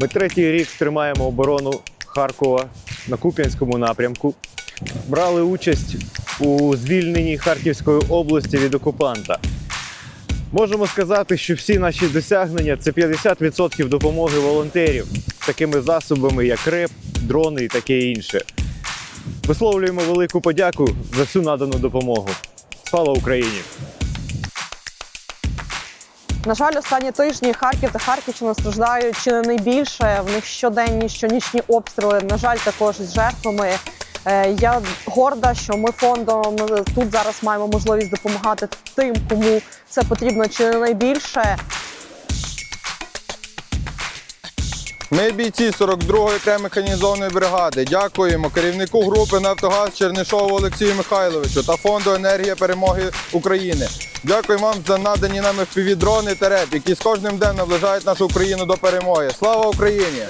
Ми третій рік тримаємо оборону Харкова на Куп'янському напрямку. Брали участь у звільненні Харківської області від окупанта. Можемо сказати, що всі наші досягнення це 50% допомоги волонтерів такими засобами, як РЕП, дрони і таке інше. Висловлюємо велику подяку за всю надану допомогу. Слава Україні! На жаль, останні тижні Харків та Харківщина страждають чи не найбільше. В них щоденні, щонічні обстріли. На жаль, також з жертвами. Е, Я горда, що ми фондом тут зараз маємо можливість допомагати тим, кому це потрібно чи не найбільше. Ми бійці 42-ї окремої бригади. Дякуємо керівнику групи Нафтогаз Чернишову Олексію Михайловичу та фонду енергія перемоги України. Дякуємо вам за надані нами впівдрони та реп, які з кожним днем наближають нашу Україну до перемоги. Слава Україні!